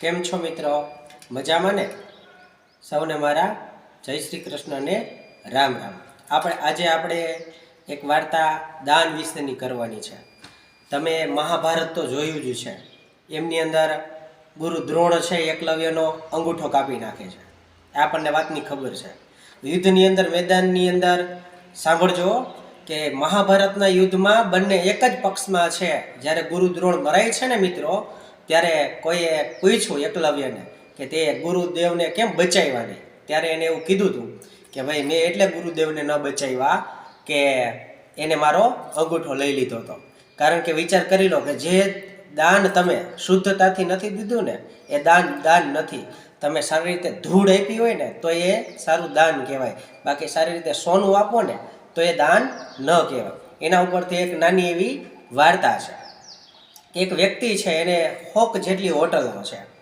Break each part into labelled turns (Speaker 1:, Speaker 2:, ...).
Speaker 1: કેમ છો મિત્રો? મજામાં ને? સૌને મારા જય શ્રી કૃષ્ણને રામ રામ. આપણે આજે આપણે એક વાર્તા દાન વિશેની કરવાની છે. તમે મહાભારત તો જોયું જ છે. એમની અંદર ગુરુ દ્રોણ છે એકલવ્યનો અંગૂઠો કાપી નાખે છે. આપણને વાતની ખબર છે. યુદ્ધની અંદર, મેદાનની અંદર સાંભળજો કે મહાભારતના યુદ્ધમાં બંને એક જ પક્ષમાં છે. જ્યારે ગુરુ દ્રોણ મરાય છે ને મિત્રો ત્યારે કોઈએ પૂછ્યું એકલવ્યને કે તે ગુરુદેવને કેમ બચાવ્યા નહીં? ત્યારે એને એવું કીધું હતું કે ભાઈ, મેં એટલે ગુરુદેવને ન બચાવ્યા કે એને મારો અંગૂઠો લઈ લીધો હતો. કારણ કે વિચાર કરી લો કે જે દાન તમે શુદ્ધતાથી નથી દીધું ને, એ દાન દાન નથી. તમે સારી રીતે ધૂળ આપી હોય ને, તો એ સારું દાન કહેવાય. બાકી સારી રીતે સોનું આપો ને, તો એ દાન ન કહેવાય. એના ઉપરથી એક નાની એવી વાર્તા છે. એક વ્યક્તિ છે એને હોક જેટલી હોટલો છે.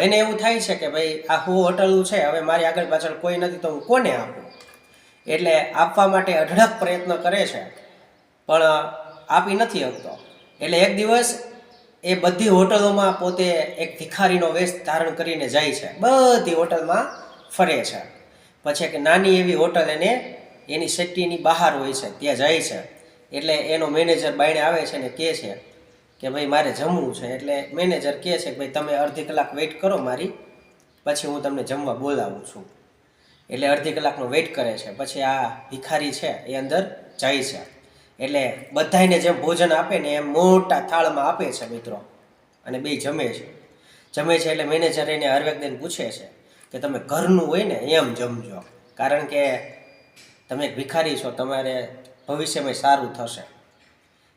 Speaker 1: એને એવું થાય છે કે ભાઈ, આ હું હોટલું છે, હવે મારી આગળ પાછળ કોઈ નથી, તો હું કોને આપું? એટલે આપવા માટે અઢળક પ્રયત્ન કરે છે, પણ આપી નથી શકતો એટલે એક દિવસ એ બધી હોટલોમાં પોતે એક ભિખારીનો વેશ ધારણ કરીને જાય છે. બધી હોટલમાં ફરે છે. પછી એક નાની એવી હોટલ એને, એની સિટીની બહાર હોય છે, ત્યાં જાય છે. એટલે એનો મેનેજર બાયણે આવે છે ને કહે છે કે ભાઈ મારે જમવું છે એટલે મેનેજર કહે છે કે ભાઈ તમે અડધી કલાક વેઇટ કરો મારી, પછી હું તમને જમવા બોલાવું છું. એટલે અડધી કલાકનો વેઇટ કરે છે, પછી આ ભિખારી છે એ અંદર જાય છે. એટલે બધાયને જેમ ભોજન આપે ને એમ મોટા થાળમાં આપે છે મિત્રો. અને બે જમે છે. જમે છે એટલે મેનેજર એને હરવેકદેન પૂછે છે કે તમે ઘરનું હોય ને એમ જમજો. કારણ કે તમે ભિખારી છો, તમારે ભવિષ્યમાં સારું થશે.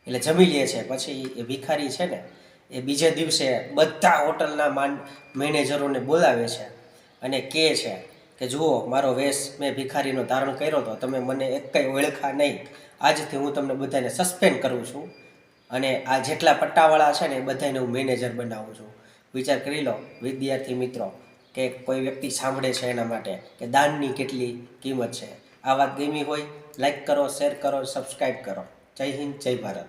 Speaker 1: એટલે જમી લે છે. પછી એ ભિખારી છે ને, એ બીજે દિવસે બધા હોટલના માન મેનેજરોને બોલાવે છે અને કહે છે કે, જુઓ, મારો વેશ મેં ભિખારીનો ધારણ કર્યો હતો તમે મને એક કંઈ ઓળખા નહીં. આજથી હું તમને બધાને સસ્પેન્ડ કરું છું અને આ જેટલા પટ્ટાવાળા છે ને એ બધાને હું મેનેજર બનાવું છું. વિચાર કરી લો, વિદ્યાર્થી મિત્રો, કે કોઈ વ્યક્તિ સાંભળે છે એના માટે કે દાનની કેટલી કિંમત છે. આ વાત ગમી હોય, લાઈક કરો, શેર કરો, સબસ્ક્રાઈબ કરો. જય હિન્દ, જય ભારત.